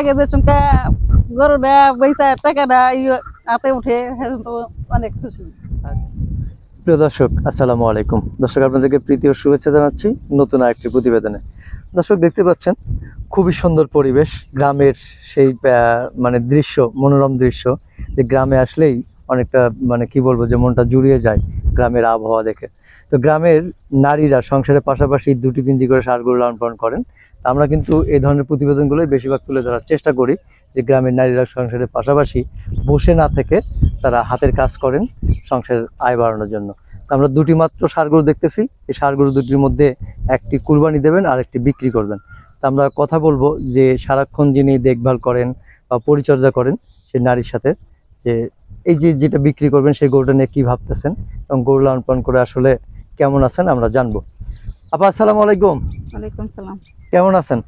লাগে যে চুমকা গরুটা পয়সা, টাকাটা হাতে উঠে অনেক খুশি। প্রিয় দর্শক, আসসালামু আলাইকুম। দর্শক, আপনাদেরকে প্রীতি ও শুভেচ্ছা জানাচ্ছি নতুন আরেকটি প্রতিবেদনে। দর্শক, দেখতে পাচ্ছেন, খুবই সুন্দর পরিবেশ, গ্রামের সেই মানে দৃশ্য, মনোরম দৃশ্য। যে গ্রামে আসলেই অনেকটা মানে কি বলব, যে মনটা জুড়িয়ে যায় গ্রামের আবহাওয়া দেখে। তো গ্রামের নারীরা সংসারের পাশাপাশি দুটি তিনটি করে সারগুলো লালন পালন করেন। আমরা কিন্তু এই ধরনের প্রতিবেদনগুলোই বেশিরভাগ তুলে ধরার চেষ্টা করি যে গ্রামের নারীরা সংসারের পাশাপাশি বসে না থেকে তারা হাতের কাজ করেন সংসারের আয় বাড়ানোর জন্য। আমরা দুটি মাত্র সারগরু দেখতেছি। এই সারগরু দুটির মধ্যে একটি কুরবানি দেবেন আর একটি বিক্রি করবেন। তা আমরা কথা বলব যে সারাক্ষণ যিনি দেখভাল করেন বা পরিচর্যা করেন সেই নারীর সাথে যে এই যে যেটা বিক্রি করবেন সেই গরুটা নিয়ে কি ভাবতেছেন এবং গরু লালন পালন করে আসলে কেমন আছেন আমরা জানব। আপা, আসসালামু আলাইকুম। ওয়ালাইকুম সালাম। কেমন আছেন?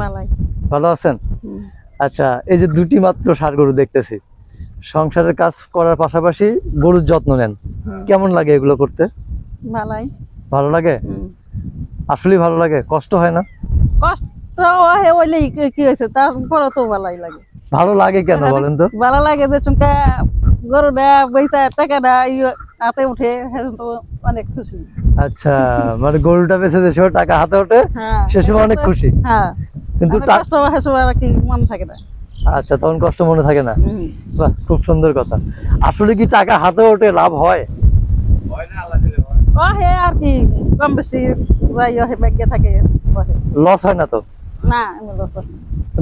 মালাই। ভালো আছেন? আচ্ছা এই যে দুটি মাত্র সার গরু দেখতেছি সংসারের কাজ করার পাশাপাশি গরুর যত্ন নেন। কেমন লাগে এগুলো করতে? মালাই। ভালো লাগে? হুম। আসলেই ভালো লাগে কষ্ট হয় না? কষ্ট হে ওইলে কি হয়েছে? তারপরে তো ভালাই লাগে। ভালো লাগে কেন বলেন তো? ভালো লাগে যে চুমকা গরুটা পয়সা টাকাটা হাতে উঠে অনেক খুশি। আচ্ছা মানে গরুটা বেঁচে যে সময় টাকা হাতে ওঠে হ্যাঁ সে সময় অনেক খুশি। হ্যাঁ কিন্তু কষ্ট হয় সময় আর কি মন থাকে না। আচ্ছা তখন কষ্ট মনে থাকে না? বাহ খুব সুন্দর কথা। আসলে কি টাকা হাতে ওঠে লাভ হয়? আর কি কম বেশি যাই হে ব্যাগে থাকে লস হয় না তো? না লস হয়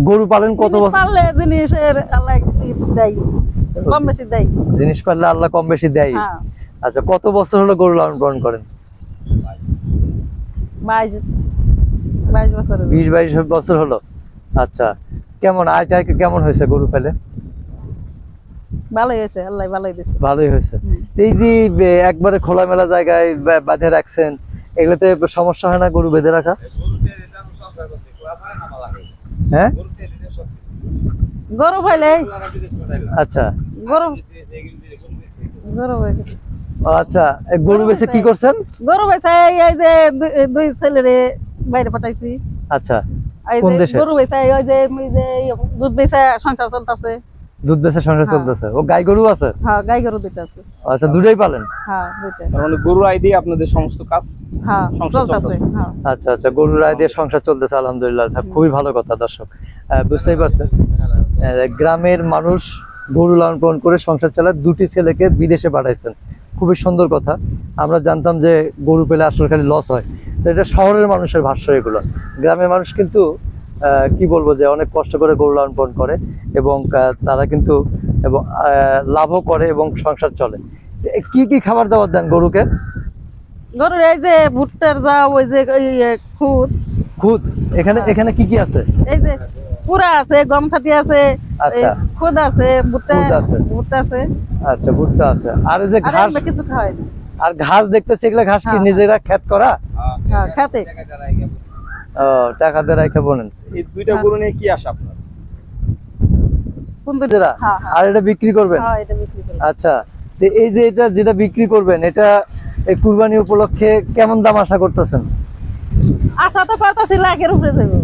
গরু পালন কত জিনিস বছর? জিনিসের আল্লাহ দেয়। কম বেশি দেয়। জিনিস পারলে আল্লাহ কম বেশি দেয়। আচ্ছা কত বছর হলো গরু লালন পালন করেন? বিশ বাইশ বছর হলো। আচ্ছা কেমন? আয় টায় কেমন হয়েছে গরু পেলে? ভালোই হয়েছে আল্লাহ ভালোই দিয়েছে ভালোই হয়েছে। এই যে একবারে খোলামেলা জায়গায় বাঁধে রাখছেন এগুলোতে সমস্যা হয় না গরু বেঁধে রাখা? হ্যাঁ? গরু পাইলে আচ্ছা। গরু আচ্ছা গরু বেচে কি করছেন? গরু পাইছে এই যে দুই- ছেলেরে বাইরে পাঠাইছি। আচ্ছা কোন দেশে? গরু ওই যে দুধ বেচে সংসার চলতেছে। দুধ বেচে সংসার হ্যাঁ। চলতেছে। ও গাই গরু আছে? হ্যাঁ গাই গরু দুইটা আছে। আচ্ছা দুটোই পালেন? হ্যাঁ মানে গরু আই দিয়ে আপনাদের সমস্ত কাজ হ্যাঁ সংসার চলতেছে। হ্যাঁ। আচ্ছা আচ্ছা গরুর আয় দিয়ে সংসার চলতেছে আলহামদুলিল্লাহ। আচ্ছা, খুবই ভালো কথা দর্শক। আহ, বুঝতেই পারছেন? আহ, গ্রামের মানুষ গরু লালন পালন করে সংসার চালায় দুটি ছেলেকে বিদেশে পাঠাইছেন। খুবই সুন্দর কথা। আমরা জানতাম যে গরু পেলে আসলে খালি লস হয়। তো এটা শহরের মানুষের ভাষ্য এগুলো। গ্রামের মানুষ কিন্তু কি বলব যে অনেক কষ্ট করে গরু লালন পালন করে এবং তারা কিন্তু এবং লাভও করে এবং সংসার চলে। কি কি খাবার দাবার দেন গরুকে? গরুর এই যে ভুট্টার যা ওই যে খুদ। খুদ? এখানে। এখানে কি কি আছে? এই যে পুরা আছে গম ছাতি আছে। আচ্ছা। খুদ আছে ভুট্টা খুদ আছে। ভুট্টা আছে। আচ্ছা ভুট্টা আছে। আর এই যে আর ঘাস কিছু আর ঘাস দেখতেছি এগুলা ঘাস কি হ্যাঁ, নিজেরা খেত করা? হ্যাঁ খেতে। ও টাকা দিয়ে রাখে বলেন এই দুইটা হ্যাঁ। গরু নিয়ে কি আসে আপনার? কোন নিজেরা? হ্যাঁ হ্যাঁ। আর এটা বিক্রি করবেন? হ্যাঁ এটা বিক্রি করি আচ্ছা। তো এই যে এটা যেটা বিক্রি করবেন এটা এই কুরবানি উপলক্ষে কেমন দাম আশা করতেছেন? আশা তো পাতাছি লাখের উপরে দেবো।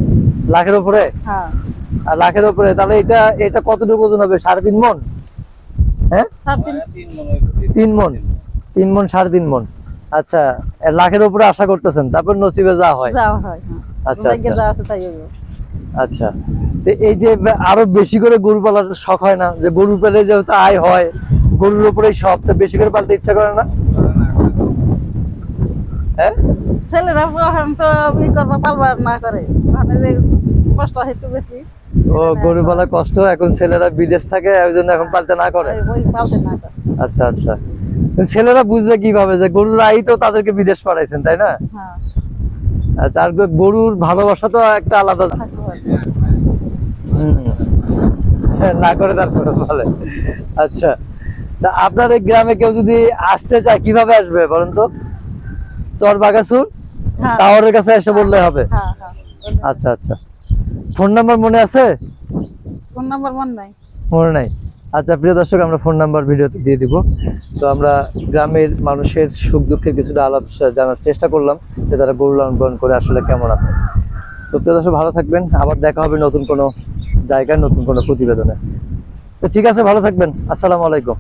লাখের উপরে? হ্যাঁ। আর লাখের উপরে তাহলে এটা এটা কতটুকু ওজন হবে? সাড়ে তিন মন? হ্যাঁ? তিন মন। তিন মন। সাড়ে তিন মন। আচ্ছা লাখের উপরে আশা করতেছেন তারপর নসিবে যা হয়। হয় হ্যাঁ। আচ্ছা, আচ্ছা। আচ্ছা। তো এই যে আরও বেশি করে গরু পালার শখ হয় না যে গরু পেলে যেহেতু আয় হয় গরুর উপরেই সব তো বেশি করে পালতে ইচ্ছা করে না? হ্যাঁ ছেলেরা তো পালবার না করে। মানে যে কষ্ট হয়তো বেশি। ও গরু পালা কষ্ট এখন ছেলেরা বিদেশ থাকে ওই জন্য এখন পালতে না করে? ওই- ওই পালতে না করে। আচ্ছা আচ্ছা। ছেলেরা বুঝবে কীভাবে যে গরুর আই তো তাদেরকে বিদেশ পাঠাইছেন তাই না? হ্যাঁ। আচ্ছা আর গরুর ভালোবাসা তো একটা আলাদা। না করে তারপরে বলে। আচ্ছা তা আপনার এই গ্রামে কেউ যদি আসতে চায় কীভাবে আসবে বলেন তো? চর বাগাসুর হ্যাঁ। টাওয়ারের কাছে এসে বললে হবে। হ্যাঁ। আচ্ছা আচ্ছা। ফোন নাম্বার মনে আছে? ফোন নাম্বার মন নাই। মনে নাই? আচ্ছা প্রিয় দর্শক আমরা ফোন নাম্বার ভিডিওতে দিয়ে দিব। তো আমরা গ্রামের মানুষের সুখ দুঃখের কিছুটা আলাপ জানার চেষ্টা করলাম যে তারা গরু লালন পালন করে আসলে কেমন আছে। তো প্রিয় দর্শক ভালো থাকবেন। আবার দেখা হবে নতুন কোনো জায়গায় নতুন কোনো প্রতিবেদনে। তো ঠিক আছে ভালো থাকবেন। আসসালামু আলাইকুম।